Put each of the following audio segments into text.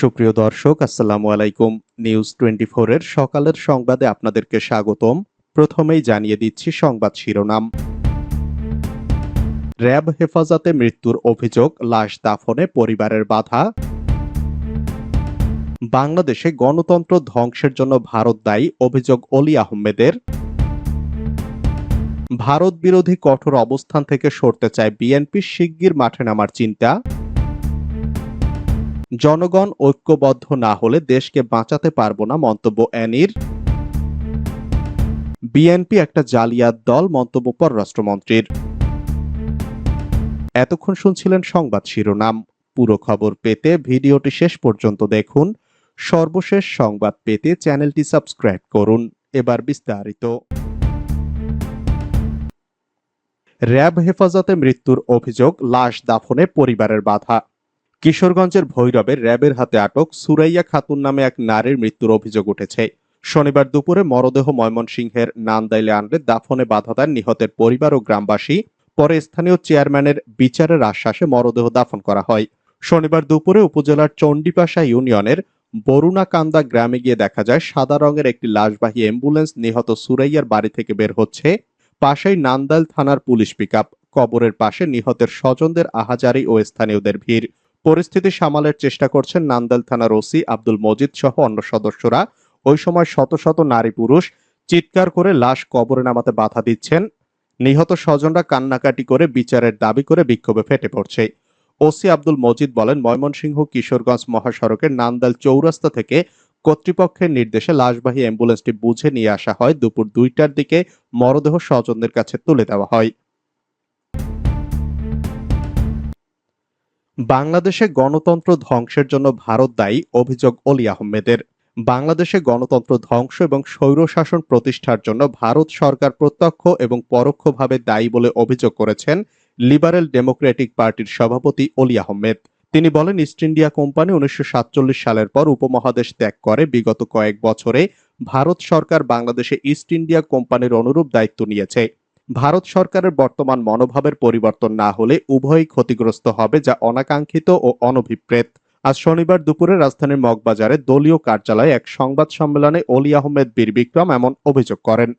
সুপ্রিয় দর্শক, আসসালামু আলাইকুম। নিউজ টোয়েন্টি এর সকালের সংবাদে আপনাদেরকে স্বাগতম। প্রথমেই জানিয়ে দিচ্ছি সংবাদ শিরোনাম। র্যাব হেফাজতে মৃত্যুর অভিযোগ, লাশ দাফনে পরিবারের বাধা। বাংলাদেশে গণতন্ত্র ধ্বংসের জন্য ভারত দায়ী, অভিযোগ অলি আহমেদের। ভারত বিরোধী কঠোর অবস্থান থেকে সরতে চায় বিএনপি, শিগগির মাঠে নামার চিন্তা। জনগণ ঐক্যবদ্ধ না হলে দেশকে বাঁচাতে পারব না মন্তব্য অ্যানির। বিএনপি একটা জালিয়াত দল মন্তব্য পররাষ্ট্রমন্ত্রীর। এতক্ষণ শুনছিলেন সংবাদ শিরোনাম। পুরো খবর পেতে ভিডিওটি শেষ পর্যন্ত দেখুন। সর্বশেষ সংবাদ পেতে চ্যানেলটি সাবস্ক্রাইব করুন। এবার বিস্তারিত। র্যাব হেফাজতে মৃত্যুর অভিযোগ, লাশ দাফনে পরিবারের বাধা। কিশোরগঞ্জের ভৈরবে র্যাবের হাতে আটক সুরাইয়া খাতুন নামে এক নারীর মৃত্যুর অভিযোগ উঠেছে। শনিবার দুপুরে মরদেহ ময়মনসিংহের নান্দাইলে আনলে দাফনে বাধা দেন নিহতের পরিবার ও গ্রামবাসী। পরে স্থানীয় চেয়ারম্যানের বিচারের আশ্বাসে মরদেহ দাফন করা হয়। শনিবার দুপুরে উপজেলার চণ্ডীপাশা ইউনিয়নের বরুণাকান্দা গ্রামে গিয়ে দেখা যায়, সাদা রঙের একটি লাশবাহী অ্যাম্বুলেন্স নিহত সুরাইয়ার বাড়ি থেকে বের হচ্ছে। পাশেই নান্দাইল থানার পুলিশ পিকআপ। কবরের পাশে নিহতের স্বজনদের আহাজারি ও স্থানীয়দের ভিড়। পরিস্থিতি সামালের চেষ্টা করছেন নান্দাল থানার ওসি আব্দুল মজিদ সহ অন্য সদস্যরা। ওই সময় শত শত নারী পুরুষ চিৎকার করে লাশ কবরে নামাতে বাধা দিচ্ছেন। নিহত স্বজনরা কান্নাকাটি করে বিচারের দাবি করে বিক্ষোভে ফেটে পড়ছে। ওসি আব্দুল মজিদ বলেন, ময়মনসিংহ কিশোরগঞ্জ মহাসড়কের নান্দাল চৌরাস্তা থেকে কর্তৃপক্ষের নির্দেশে লাশবাহী অ্যাম্বুলেন্সটি বুঝে নিয়ে আসা হয়। দুপুর দুইটার দিকে মরদেহ স্বজনদের কাছে তুলে দেওয়া হয়। বাংলাদেশে গণতন্ত্র ধ্বংসের জন্য ভারত দায়ী, অভিযোগ অলি আহমেদের। বাংলাদেশে গণতন্ত্র ধ্বংস এবং স্বৈরশাসন প্রতিষ্ঠার জন্য ভারত সরকার প্রত্যক্ষ এবং পরোক্ষভাবে দায়ী বলে অভিযোগ করেছেন লিবারেল ডেমোক্রেটিক পার্টির সভাপতি অলি আহমেদ। তিনি বলেন, ইস্ট ইন্ডিয়া কোম্পানি উনিশশো সাতচল্লিশ সালের পর উপমহাদেশ ত্যাগ করে। বিগত কয়েক বছরে ভারত সরকার বাংলাদেশে ইস্ট ইন্ডিয়া কোম্পানির অনুরূপ দায়িত্ব নিয়েছে। ভারত সরকারের বর্তমান মনোভাবের পরিবর্তন না হলে উভয়ই ক্ষতিগ্রস্ত হবে, যা অনাকাঙ্ক্ষিত ও অনভিপ্রেত। আজ শনিবার দুপুরে রাজধানীর মগবাজারে দলীয় কার্যালয়ে এক সংবাদ সম্মেলনে অলি আহমেদ বীর বিক্রম এমন অভিযোগ করেন।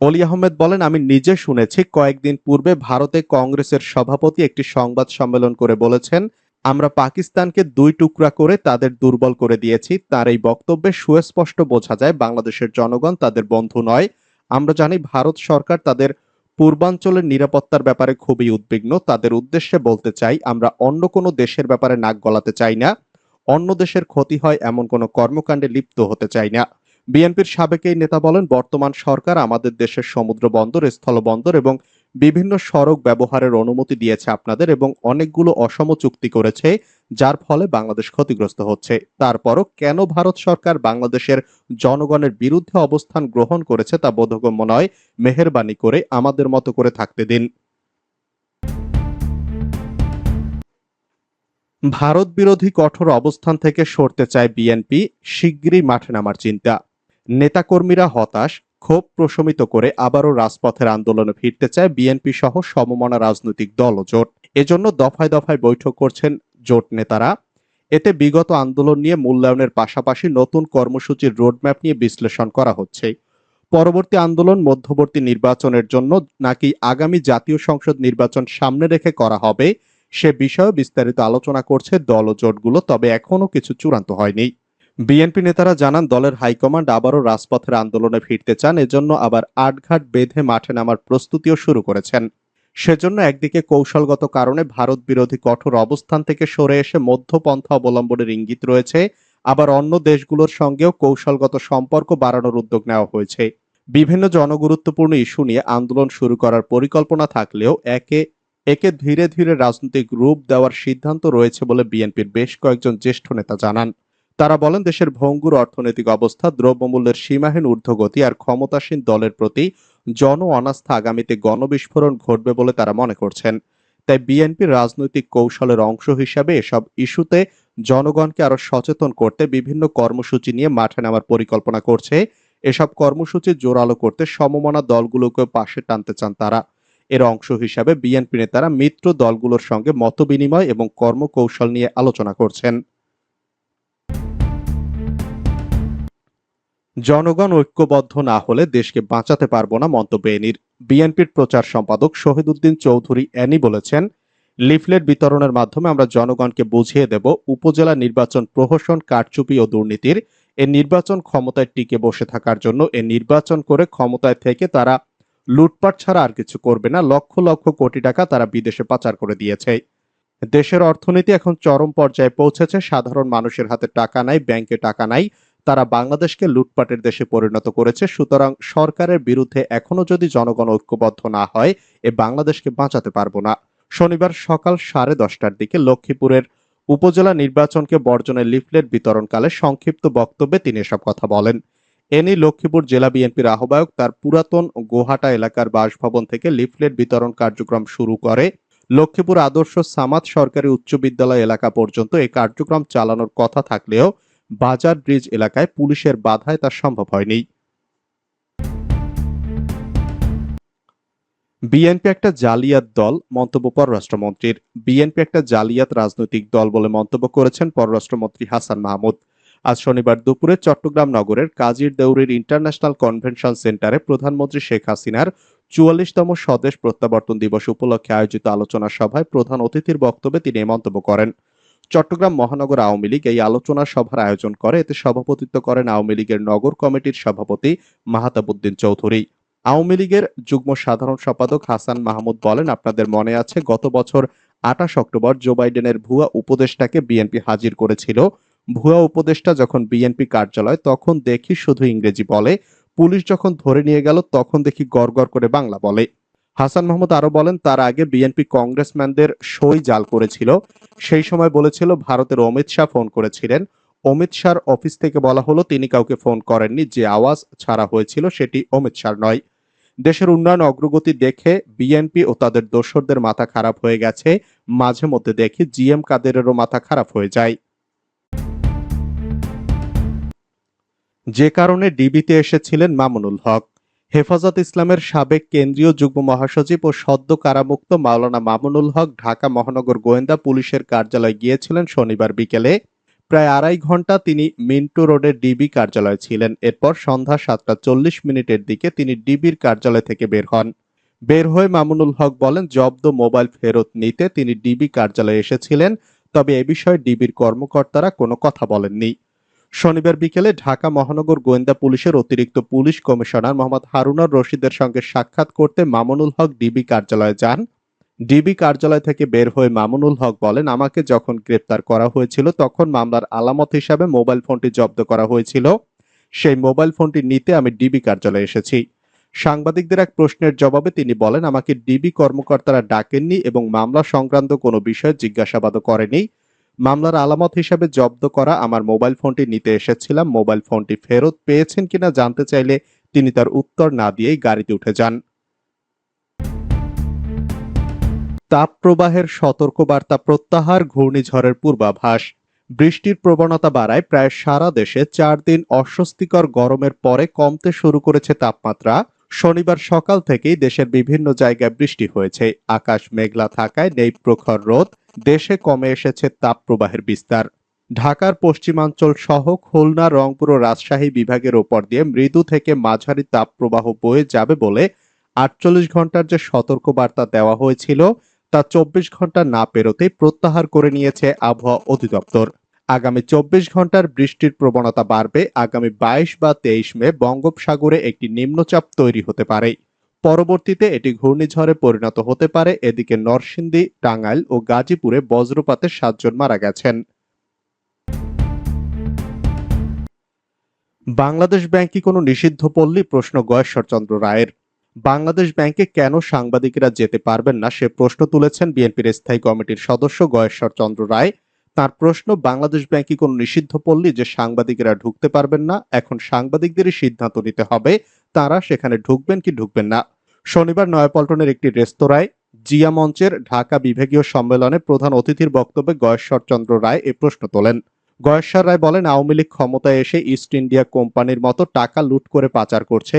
অলি আহমেদ বলেন, আমি নিজে শুনেছি, কয়েকদিন পূর্বে ভারতে কংগ্রেসের সভাপতি একটি সংবাদ সম্মেলন করে বলেছেন, আমরা পাকিস্তানকে দুই টুকরা করে তাদের দুর্বল করে দিয়েছি। তার এই বক্তব্যে সুস্পষ্ট বোঝা যায়, বাংলাদেশের জনগণ তাদের বন্ধু নয়। আমরা জানি, ভারত সরকার তাদের পূর্বাঞ্চলের নিরাপত্তার ব্যাপারে খুবই উদ্বিগ্ন। তাদের উদ্দেশ্যে বলতে চাই, আমরা অন্য কোনো দেশের ব্যাপারে নাক গলাতে চাই না। অন্য দেশের ক্ষতি হয় এমন কোনো কর্মকাণ্ডে লিপ্ত হতে চাই না। বিএনপির সাবেক এই নেতা বলেন, বর্তমান সরকার আমাদের দেশের সমুদ্র বন্দর, স্থলবন্দর এবং বিভিন্ন সড়ক ব্যবহারের অনুমতি দিয়েছে আপনাদের এবং অনেকগুলো অসম চুক্তি করেছে। যার ফলে বাংলাদেশ ক্ষতিগ্রস্ত হচ্ছে। তারপরও কেন ভারত সরকার বাংলাদেশের জনগণের বিরুদ্ধে অবস্থান গ্রহণ করেছে তা বোধগম্য নয়। মেহরবানি করে আমাদের মতো করে থাকতে দিন। ভারত বিরোধী কঠোর অবস্থান থেকে সরতে চায় বিএনপি, শিগগিরই মাঠে নামার চিন্তা। নেতাকর্মীরা হতাশ, ক্ষোভ প্রশমিত করে আবারও রাজপথের আন্দোলনে ফিরতে চায় বিএনপি সহ সমমনা রাজনৈতিক দল ও জোট। এজন্য দফায় দফায় বৈঠক করছেন জোট নেতারা। এতে বিগত আন্দোলন নিয়ে মূল্যায়নের পাশাপাশি নতুন কর্মসূচির রোডম্যাপ নিয়ে বিশ্লেষণ করা হচ্ছে। পরবর্তী আন্দোলন মধ্যবর্তী নির্বাচনের জন্য নাকি আগামী জাতীয় সংসদ নির্বাচন সামনে রেখে করা হবে, সে বিষয়ে বিস্তারিত আলোচনা করছে দল ও জোটগুলো, তবে এখনও কিছু চূড়ান্ত হয়নি। বিএনপি নেতারা জানান, দলের হাইকমান্ড আবারও রাজপথের আন্দোলনে ফিরতে চান, এজন্য আবার আটঘাট বেঁধে মাঠে নামার প্রস্তুতিও শুরু করেছেন। সেজন্য একদিকে কৌশলগত কারণে ভারত বিরোধী কঠোর অবস্থান থেকে সরে এসে মধ্যপন্থা অবলম্বনের ইঙ্গিত রয়েছে, আবার অন্য দেশগুলোর সঙ্গেও কৌশলগত সম্পর্ক বাড়ানোর উদ্যোগ নেওয়া হয়েছে। বিভিন্ন জনগুরুত্বপূর্ণ ইস্যু নিয়ে আন্দোলন শুরু করার পরিকল্পনা থাকলেও একে একে ধীরে ধীরে রাজনৈতিক রূপ দেওয়ার সিদ্ধান্ত রয়েছে বলে বিএনপির বেশ কয়েকজন জ্যেষ্ঠ নেতা জানান। তারা বলেন, দেশের ভঙ্গুর অর্থনৈতিক অবস্থা দ্রব্যমূল্যের সীমাহীন ঊর্ধ্বগতি আর ক্ষমতাসীন দলের প্রতি জন অনাস্থা আগামীতে গণবিস্ফোরণ ঘটবে বলে তারা মনে করছেন। তাই বিএনপির রাজনৈতিক কৌশলের অংশ হিসাবে এসব ইস্যুতে জনগণকে আরও সচেতন করতে বিভিন্ন কর্মসূচি নিয়ে মাঠে নামার পরিকল্পনা করছে। এসব কর্মসূচি জোরালো করতে সমমনা দলগুলোকে পাশে টানতে চান তারা। এর অংশ হিসাবে বিএনপি নেতারা মিত্র দলগুলোর সঙ্গে মতবিনিময় এবং কর্মকৌশল নিয়ে আলোচনা করছেন। জনগণ ঐক্যবদ্ধ না হলে দেশকে বাঁচাতে পারব না মন্তব্য এনির। বিএনপির প্রচার সম্পাদক শহীদুদ্দিন চৌধুরী অ্যানি বলেছেন, লিফলেট বিতরণের মাধ্যমে আমরা জনগণকে বুঝিয়ে দেব উপজেলা নির্বাচন প্রহসন, কারচুপি ও দুর্নীতির। এ নির্বাচন ক্ষমতায় টিকে বসে থাকার জন্য এ নির্বাচন করে ক্ষমতায় থেকে তারা লুটপাট ছাড়া আর কিছু করবে না। লক্ষ লক্ষ কোটি টাকা তারা বিদেশে পাচার করে দিয়েছে। দেশের অর্থনীতি এখন চরম পর্যায়ে পৌঁছেছে। সাধারণ মানুষের হাতে টাকা নাই, ব্যাংকে টাকা নাই। তারা বাংলাদেশকে লুটপাটের দেশে পরিণত করেছে, সুতরাং সরকারের বিরুদ্ধে এখনও যদি জনগণ ঐক্যবদ্ধ না হয়, এ বাংলাদেশকে বাঁচাতে পারব না। শনিবার সকাল সাড়ে দশটার দিকে লক্ষ্মীপুরের উপজেলা নির্বাচনকে বর্জনের লিফলেট বিতরণকালে সংক্ষিপ্ত বক্তব্যে তিনি এসব কথা বলেন। এনি লক্ষ্মীপুর জেলা বিএনপির আহ্বায়ক তার পুরাতন গোহাটা এলাকার বাসভবন থেকে লিফলেট বিতরণ কার্যক্রম শুরু করে লক্ষ্মীপুর আদর্শ সামাদ সরকারি উচ্চ বিদ্যালয় এলাকা পর্যন্ত এই কার্যক্রম চালানোর কথা থাকলেও বাজার ব্রিজ এলাকায় পুলিশের বাধায় তা সম্ভব হয়নি। বিএনপি একটা জালিয়াত দল, মন্তব্য পররাষ্ট্রমন্ত্রীর। বিএনপি একটা জালিয়াত রাজনৈতিক দল বলে মন্তব্য করেছেন পররাষ্ট্রমন্ত্রী হাসান মাহমুদ। আজ শনিবার দুপুরে চট্টগ্রাম নগরের কাজীর দেউরির ইন্টারন্যাশনাল কনভেনশন সেন্টারে প্রধানমন্ত্রী শেখ হাসিনার চুয়াল্লিশতম স্বদেশ প্রত্যাবর্তন দিবস উপলক্ষে আয়োজিত আলোচনা সভায় প্রধান অতিথির বক্তব্যে তিনি মন্তব্য করেন। চট্টগ্রাম মহানগর আওয়ামী লীগ এই আলোচনা সভার আয়োজন করে। এতে সভাপতিত্ব করেন আওয়ামী লীগের নগর কমিটির সভাপতি মাহাতাবুদ্দিন চৌধুরী। আওয়ামী লীগের যুগ্ম সাধারণ সম্পাদক হাসান মাহমুদ বলেন, আপনাদের মনে আছে, গত বছর আঠাশ অক্টোবর জো বাইডেনের ভুয়া উপদেষ্টাকে বিএনপি হাজির করেছিল। ভুয়া উপদেষ্টা যখন বিএনপি কার্যালয়, তখন দেখি শুধু ইংরেজি বলে। পুলিশ যখন ধরে নিয়ে গেল, তখন দেখি গড় করে বাংলা বলে। হাসান মাহমুদ আরও বলেন, তার আগে বিএনপি কংগ্রেসম্যানদের সই জাল করেছিল। সেই সময় বলেছিল, ভারতের অমিত শাহ ফোন করেছিলেন। অমিত শাহর অফিস থেকে বলা হলো, তিনি কাউকে ফোন করেননি। যে আওয়াজ ছাড়া হয়েছিল, সেটি অমিত শাহ নয়। দেশের উন্নয়ন অগ্রগতি দেখে বিএনপি ও তাদের দোসরদের মাথা খারাপ হয়ে গেছে। মাঝে মধ্যে দেখি জিএম কাদেরেরও মাথা খারাপ হয়ে যায়। যে কারণে ডিবিতে এসেছিলেন মামুনুল হক। হেফাজত ইসলামের সাবেক কেন্দ্রীয় যুগ্ম মহাসচিব ও সদ্য কারামুক্ত মাওলানা মামুনুল হক ঢাকা মহানগর গোয়েন্দা পুলিশের কার্যালয়ে গিয়েছিলেন শনিবার বিকেলে। প্রায় আড়াই ঘণ্টা তিনি মিন্টু রোডের ডিবি কার্যালয়ে ছিলেন। এরপর সন্ধ্যা সাতটা চল্লিশ মিনিটের দিকে তিনি ডিবির কার্যালয় থেকে বের হন। বের হয়ে মামুনুল হক বলেন, জব্দ মোবাইল ফেরত নিতে তিনি ডিবি কার্যালয়ে এসেছিলেন, তবে এ বিষয়ে ডিবির কর্মকর্তারা কোনো কথা বলেননি। শনিবার বিকেলে ঢাকা মহানগর গোয়েন্দা পুলিশের অতিরিক্ত পুলিশ কমিশনার মোহাম্মদ হারুনার রশিদের সঙ্গে সাক্ষাৎ করতে মামুনুল হক ডিবি কার্যালয়ে যান। ডিবি কার্যালয় থেকে বের হয়ে মামুনুল হক বলেন, আমাকে যখন গ্রেপ্তার করা হয়েছিল তখন মামলার আলামত হিসাবে মোবাইল ফোনটি জব্দ করা হয়েছিল। সেই মোবাইল ফোনটি নিতে আমি ডিবি কার্যালয়ে এসেছি। সাংবাদিকদের এক প্রশ্নের জবাবে তিনি বলেন, আমাকে ডিবি কর্মকর্তারা ডাকেননি এবং মামলা সংক্রান্ত কোনো বিষয়ে জিজ্ঞাসাবাদও করেনি। মামলার আলামত হিসাবে জব্দ করা আমার মোবাইল ফোনটি নিতে এসেছিলাম। মোবাইল ফোনটি ফেরত পেয়েছেন কিনা জানতে চাইলে তিনি তার উত্তর না দিয়েই গাড়িতে উঠে যান। তাপপ্রবাহের সতর্কবার্তা প্রত্যাহার, ঘূর্ণিঝড়ের পূর্বাভাস। বৃষ্টির প্রবণতা বাড়ায় প্রায় সারা দেশে চার দিন অস্বস্তিকর গরমের পরে কমতে শুরু করেছে তাপমাত্রা। শনিবার সকাল থেকেই দেশের বিভিন্ন জায়গায় বৃষ্টি হয়েছে। আকাশ মেঘলা থাকায় নেই প্রখর রোদ, দেশে কমে এসেছে তাপপ্রবাহের বিস্তার। ঢাকার পশ্চিমাঞ্চল সহ খুলনা, রংপুর ও রাজশাহী বিভাগের ওপর দিয়ে মৃদু থেকে মাঝারি তাপপ্রবাহ বয়ে যাবে বলে আটচল্লিশ ঘণ্টার যে সতর্কবার্তা দেওয়া হয়েছিল, তা চব্বিশ ঘণ্টা না পেরোতেই প্রত্যাহার করে নিয়েছে আবহাওয়া অধিদপ্তর। আগামী চব্বিশ ঘণ্টার বৃষ্টির প্রবণতা বাড়বে। আগামী বাইশ বা তেইশ মে বঙ্গোপসাগরে একটি নিম্নচাপ তৈরি হতে পারে। পরবর্তীতে এটি ঘূর্ণিঝড়ে পরিণত হতে পারে। এদিকে নরসিংদী, টাঙ্গাইল ও গাজীপুরে বজ্রপাতে সাতজন মারা গেছেন। বাংলাদেশ ব্যাংক কি কোনো নিষিদ্ধ পল্লী? প্রশ্ন গয়েশ্বরচন্দ্র রায়ের। বাংলাদেশ ব্যাংকে কেন সাংবাদিকেরা যেতে পারবেন না? সে প্রশ্ন তুলেছেন বিএনপির স্থায়ী কমিটির সদস্য গয়েশ্বর চন্দ্র রায়। তার প্রশ্ন, বাংলাদেশ ব্যাংক কি কোনো নিষিদ্ধ পল্লী যে সাংবাদিকেরা ঢুকতে পারবেন না, এখন সাংবাদিকদেরই সিদ্ধান্ত নিতে হবে, তারা সেখানে ঢুকবেন কি ঢুকবেন না। শনিবার নয়াপল্টনের একটি রেস্তোরাঁয় জিয়া মঞ্চের ঢাকা বিভাগীয় সম্মেলনে প্রধান অতিথির বক্তব্যে গয়েশ্বর চন্দ্র রায় এ প্রশ্ন তোলেন। গয়েশ্বর রায় বলেন, আওয়ামী লীগ ক্ষমতায় এসে ইস্ট ইন্ডিয়া কোম্পানির মতো টাকা লুট করে পাচার করছে,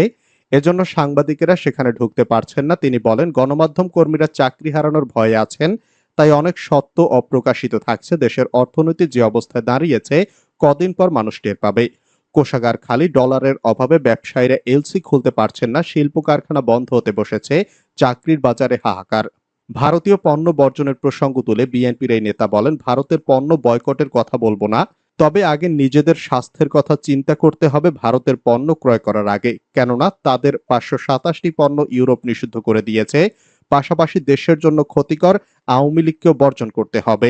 এজন্য সাংবাদিকেরা সেখানে ঢুকতে পারছেন না। তিনি বলেন, গণমাধ্যম কর্মীরা চাকরি হারানোর ভয়ে আছেন তাই অনেক সত্য অপ্রকাশিত থাকছে দেশের অর্থনীতি যে অবস্থায় দাঁড়িয়েছে, কদিন পর মানুষ টের পাবে। কোষাগার খালি ডলারের অভাবে ব্যবসায়ীরা এলসি খুলতে পারছেন না, শিল্প কারখানা বন্ধ হতে বসেছে, চাকরির বাজারে হাহাকার। ভারতীয় পণ্য বর্জনের প্রসঙ্গ তুলে বিএনপির এই নেতা বলেন, ভারতের পণ্য বয়কটের কথা বলব না, তবে আগে নিজেদের স্বাস্থ্যের কথা চিন্তা করতে হবে, ভারতের পণ্য ক্রয় করার আগে। কেননা, তাদের পাঁচশো সাতাশটি পণ্য ইউরোপ নিষিদ্ধ করে দিয়েছে পাশাপাশি দেশের জন্য ক্ষতিকর আওয়ামী লীগকেও বর্জন করতে হবে।